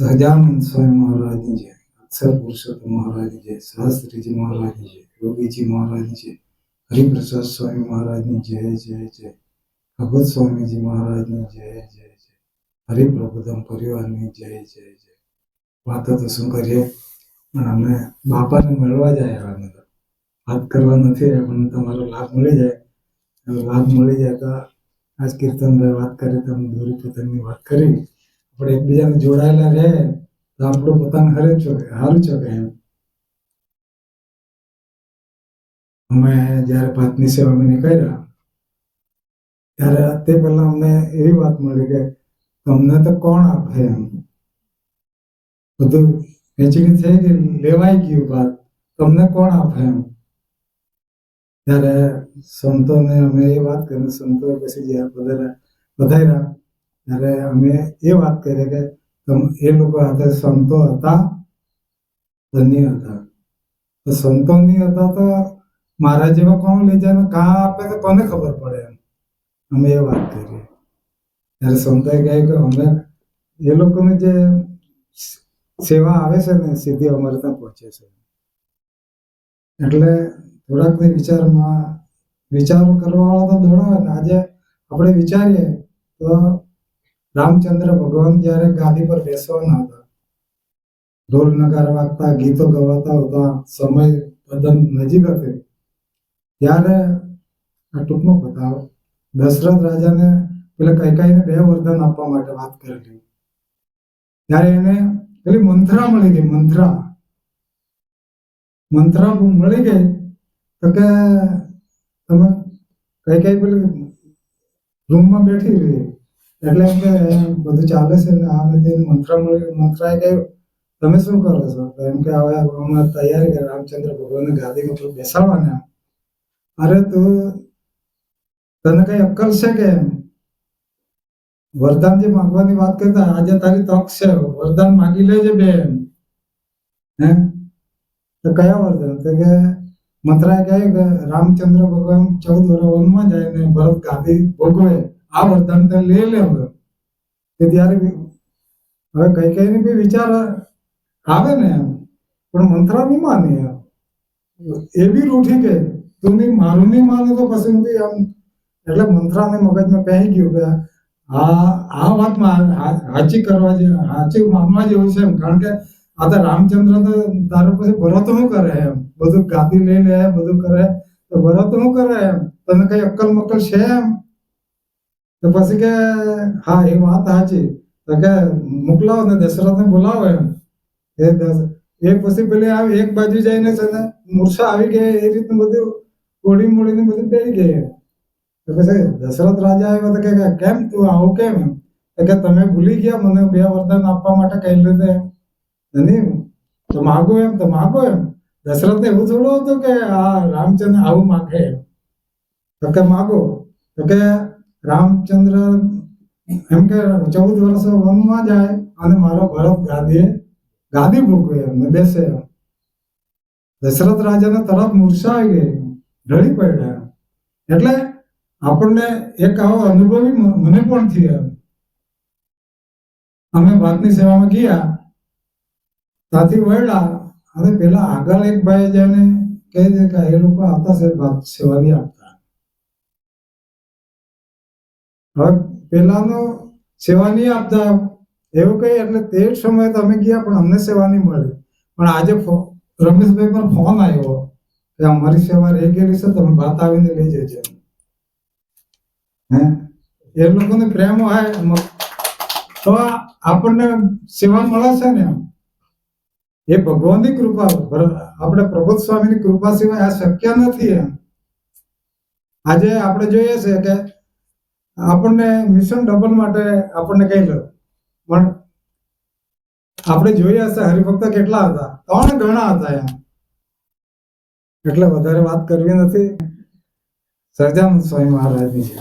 સહજાનંદ સ્વામી મહારાજની જય અક્ષર પુરુષોત્તમ મહારાજની જય શાસ્ત્રીજી મહારાજની જય યોગીજી મહારાજની જય હરિપ્રસાદ સ્વામી મહારાજની જય જય જય ભગવત સ્વામીજી મહારાજની જય જય જય હરિપ્રભુદમ પરિવારની જય જય જય વાતો તો શું કરીએ અમે બાપાને મળવા જાય આવ્યા વાત કરવા નથી પણ તમારો લાભ મળી જાય લાભ મળી જાય તો આજ કીર્તનભાઈ વાત કરી તમે દોરી પોતાની વાત કરી આપણે એકબીજાને જોડાયેલા રહે, તો આપણું પોતાનું હરે જ ચોકે સારું ચોકે એમ. અમે જ્યારે પાંચની સેવા અમે કર્યા ત્યારે તે પહેલા અમને એવી વાત મળી કે, તમને તો કોણ આપે એમ? બધું વેચણી થઈ ગઈ લેવાઈ ગયું વાત તમને કોણ આપે એમ? ત્યારે સંતોને અમે એ વાત કરી સંતો પછી જ્યારે બધા વધાર્યા ત્યારે અમે એ વાત કરી કે એ લોકો હાથે સંતો હતા, ધન્ય હતા. તો સંતો નહીં હતા તો મારા જેવા કોણ લઈ જાય કાં આપે તો કોને ખબર પડે એમ? અમે એ વાત કરી ત્યારે સંતોએ કહ્યું કે અમે એ લોકોની જે સેવા આવે છે ને, સીધી અમારે ત્યાં પહોંચે છે. એટલે થોડાક વિચારમાં વિચારો કરવાવાળા તો દોડાવે ને. આજે આપણે વિચારીએ તો રામચંદ્ર ભગવાન જ્યારે ગાદી પર બેસવાના હતા, ઢોલ નગાર વાગતા, ગીતો ગવાતા હતા, સમય તદ્દન નજીક હતી. ત્યારે આ ટૂંકમાં બતાવો, દશરથ રાજાને પેલા કૈકાઈને બે વરદાન આપવા માટે વાત કરેલી. ત્યારે એને પેલી મંત્રા મળી ગઈ, મંત્રા. મંત્રા મળી ગઈ, તો કે તમે કઈ કઈ પેલી રૂમમાં બેઠી રહી. એટલે એમ કે બધું ચાલે છે ને આ રીતે મંત્ર મળી મંત્રાએ કહ્યું, તમે શું કરો છો? એમ કે, હવે અમે તૈયારી કરી, રામચંદ્ર ભગવાનને ગાદી ઉપર બેસાડવાના. અરે તું, તને કઈ અક્કલ છે કે વરદાન જે માંગવાની વાત કરતા, આજે તારી તક છે, વરદાન માંગી લેજે બે હે? તો કયા વરદાન? તો કે, મંત્રાએ કહ્યું કે, રામચંદ્ર ભગવાન ચૌદ વર્ષ વનમાં જાય ને ભરત ગાદી ભોગવે. આ વરદાન તને લઈ લે હવે તે ત્યારે હવે કઈ કઈ બી વિચાર આવે ને એમ, પણ મંત્રા નહીં માની એમ. એ બી રૂઠી કે તું નહીં, મારું નહીં માને તો પછી હું આમ એટલે મંત્રાને મગજમાં પહેરી ગયું કે આ આ વાતમાં હાચી કરવા જે, હાચી માનવા જેવું છે એમ. કારણ કે આ તો રામચંદ્ર તો તારો પછી ભરત શું કરે એમ? બધું ગાદી લઈ લે બધું કરે તો ભરત શું કરે એમ? તને કઈ અક્કલ મક્કલ છે એમ? તો પછી કે, હા, એ વાત સાચી. તો કે, મોકલાવો ને દશરથને બોલાવો એમ. એ દસ, એ પછી પેલી આવી, એક બાજુ જઈને છે ને, મૂર્છા આવી ગઈ, એ રીતનું બધું ઓડી મોડીને બધું બેસી ગઈ તો પછી દશરથ રાજા આવ્યા તો કે કેમ તું આવું કેમ એમ? તો કે, તમે ભૂલી ગયા મને બે વરદાન આપવા માટે કહી લીધે એમ? નહીં, તો માગો એમ, તો માગો એમ. દશરથને એવું થોડું હતું કે આ રામચંદ્ર આવું માગે એમ. તો કે, માગો. તો કે રામચંદ્ર એમ કે ચૌદ વર્ષ વનમાં જાય અને મારો ભરત ગાદીએ ગાદી ભૂકવે એમને, બેસે દશરથ રાજાને તરત મૂર્છા આવી ગઈ, ઢળી પડ્યા. એટલે આપણને એક આવો અનુભવી મને પણ થયો અમે ભાતની સેવામાં ગયા. ત્યાંથી વળ્યા અને પેલા આગળ એક ભાઈ જઈને કહી દે કે એ લોકો આવતા છે ભાત સેવા નહીં આપતા હવે પેલાનો સેવા નહીં આપતા એવું કહી એટલે તે જ સમયે તમે ગયા, પણ અમને સેવા નહીં મળી. પણ આજે રમેશભાઈ પર ફોન આવ્યો કે અમારી સેવા રહી ગયેલી છે, તમે ભાત આવીને લઈ જજો. હે? એ લોકોને પ્રેમ હોય તો આપણને સેવા મળે છે ને એ ભગવાનની કૃપા આપણે પ્રબોધ સ્વામીની કૃપા સિવાય આ શક્ય નથી એમ. આજે આપણે જોઈએ છે કે આપણને મિશન ડબલ માટે આપણને કહી લો. પણ આપણે જોઈએ હશે હરિભક્ત કેટલા હતા? ત્રણ ગણા હતા એમ. એટલે વધારે વાત કરવી નથી. સર્જાનંદ સ્વામી મહારાજની છે.